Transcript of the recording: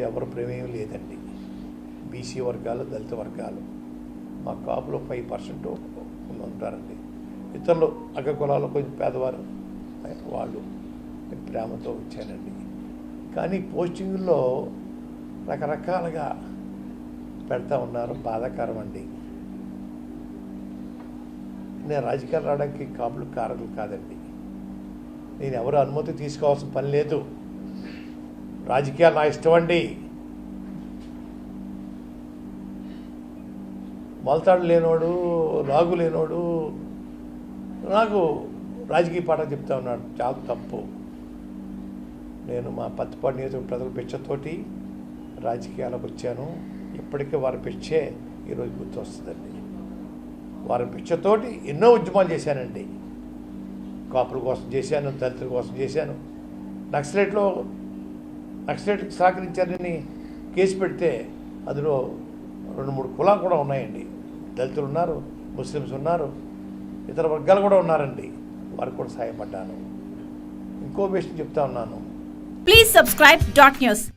ఎవరు ప్రమేయం లేదండి. బీసీ వర్గాలు దళిత వర్గాలు. మా కాపులో ఫైవ్ పర్సెంట్ ఉంటారండి. ఇతరులు అగ్ర కులాలు కొంచెం పేదవారు వాళ్ళు ప్రేమతో వచ్చానండి కానీ పోస్టింగుల్లో రకరకాలుగా పెడతా ఉన్నారు. బాధాకరం అండి నేను రాజకీయాలు రావడానికి కాపులు కారకులు కాదండి. నేను ఎవరు అనుమతి తీసుకోవాల్సిన పని లేదు. రాజకీయాలు నా ఇష్టం అండి. మొలతాడు లేనోడు లాగు లేనోడు నాకు రాజకీయ పాఠం చెప్తా ఉన్నాడు. చాలా తప్పు. నేను మా పత్తిపాడు నియోజక ప్రజల పిచ్చతోటి రాజకీయాలకు వచ్చాను. ఇప్పటికే వారి పిచ్చే ఈరోజు గుర్తొస్తుందండి. వారి పిచ్చతోటి ఎన్నో ఉద్యమాలు చేశానండి. కాపుల కోసం చేశాను దళితుల కోసం చేశాను. నక్సలైట్లో నక్సలైట్కి సహకరించారని కేసు పెడితే అందులో రెండు మూడు కులాలు కూడా ఉన్నాయండి. దళితులు ఉన్నారు ముస్లిమ్స్ ఉన్నారు ఇతర వర్గాలు కూడా ఉన్నారండి. వారికి కూడా సహాయపడ్డాను. ఇంకో విషయం చెప్తా ఉన్నాను. Please subscribe dot news